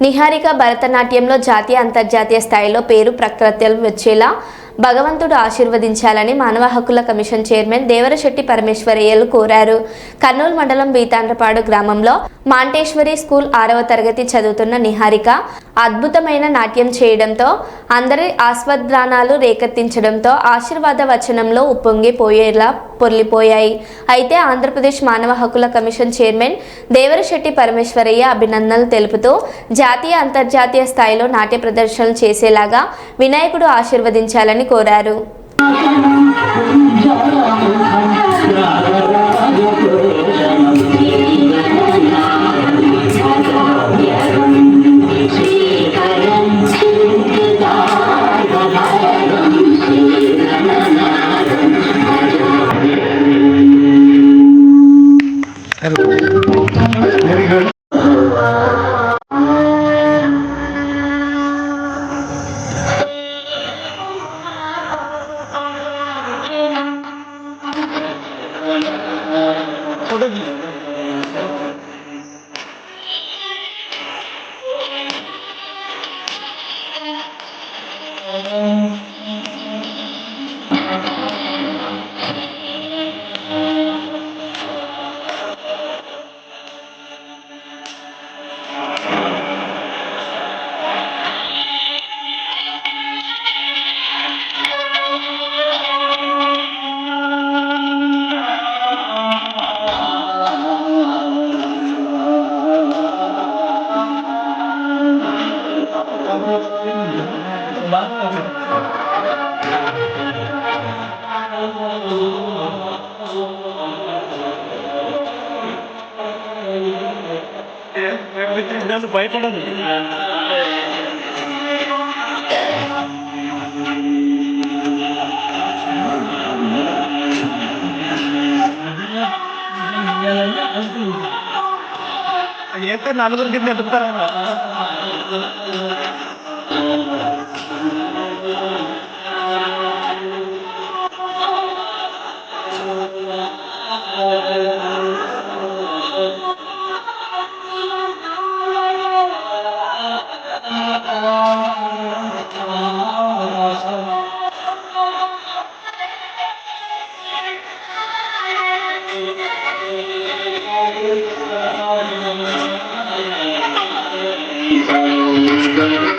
నిహారిక భరతనాట్యంలో జాతీయ అంతర్జాతీయ స్థాయిలో పేరు ప్రఖ్యాతలు వచ్చేలా భగవంతుడు ఆశీర్వదించాలని మానవ హక్కుల కమిషన్ చైర్మన్ దేవరశెట్టి పరమేశ్వరయ్యలు కోరారు. కర్నూలు మండలం బీతాండ్రపాడు గ్రామంలో మాంటేశ్వరి స్కూల్ ఆరవ తరగతి చదువుతున్న నిహారిక అద్భుతమైన నాట్యం చేయడంతో అందరి ఆస్వద్రాణాలు రేకెత్తించడంతో ఆశీర్వాద వచనంలో ఉప్పొంగిపోయేలా పొర్లిపోయాయి. అయితే ఆంధ్రప్రదేశ్ మానవ హక్కుల కమిషన్ చైర్మన్ దేవరశెట్టి పరమేశ్వరయ్య అభినందనలు తెలుపుతూ జాతీయ అంతర్జాతీయ స్థాయిలో నాట్య ప్రదర్శనలు చేసేలాగా వినాయకుడు ఆశీర్వదించాలని కోరారు. నన్ను భయపడదు నలుగురికి నలుగురు Thank you.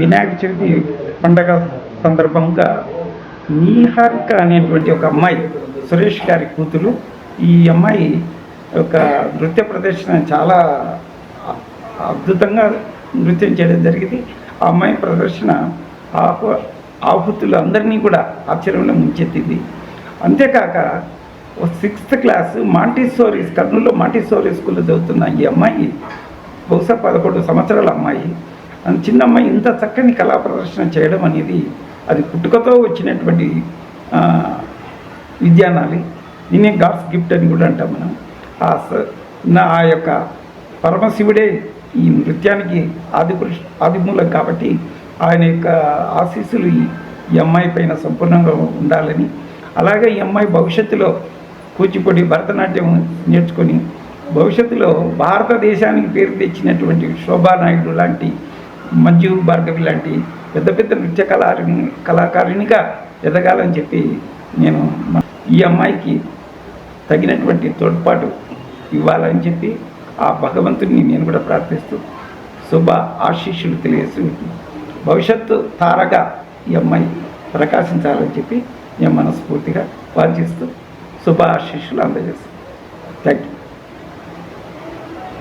వినాయక చవితి పండగ సందర్భంగా నీహార్క అనేటువంటి ఒక అమ్మాయి సురేష్ గారి కూతురు. ఈ అమ్మాయి ఒక నృత్య ప్రదర్శన చాలా అద్భుతంగా నృత్యం చేయడం జరిగింది. ఆ అమ్మాయి ప్రదర్శన ఆహు ఆహుతులు అందరినీ కూడా ఆశ్చర్యంలో ముంచెత్తింది. అంతేకాక సిక్స్త్ క్లాస్ మాంటిసోరీస్ కర్నూలులో మాంటిసోరీ స్కూల్లో చదువుతున్న ఈ అమ్మాయి బహుశా పదకొండు సంవత్సరాల అమ్మాయి. చిన్నమ్మాయి ఇంత చక్కని కళా ప్రదర్శన చేయడం అనేది అది పుట్టుకతో వచ్చినటువంటి విద్యానాలి. దీన్నే గాడ్స్ గిఫ్ట్ అని కూడా అంటాం మనం. ఆ స- నా ఆ యొక్క పరమశివుడే ఈ నృత్యానికి ఆది పురుష ఆదిమూలం కాబట్టి ఆయన యొక్క ఆశీస్సులు ఈ అమ్మాయి పైన సంపూర్ణంగా ఉండాలని అలాగే ఈ అమ్మాయి భవిష్యత్తులో కూచిపూడి భరతనాట్యం నేర్చుకొని భవిష్యత్తులో భారతదేశానికి పేరు తెచ్చినటువంటి శోభానాయుడు లాంటి మంజు భార్గవి లాంటి పెద్ద పెద్ద నృత్య కళారి కళాకారునిగా ఎదగాలని చెప్పి నేను ఈ అమ్మాయికి తగినటువంటి తోడ్పాటు ఇవ్వాలని చెప్పి ఆ భగవంతుడిని నేను కూడా ప్రార్థిస్తూ శుభ ఆశీస్సులు తెలియజేస్తూ భవిష్యత్తు తారగా ఈ అమ్మాయి ప్రకాశించాలని చెప్పి నేను మనస్ఫూర్తిగా వాంఛిస్తూ శుభ ఆశీస్సులు అందజేస్తాను థ్యాంక్ యూ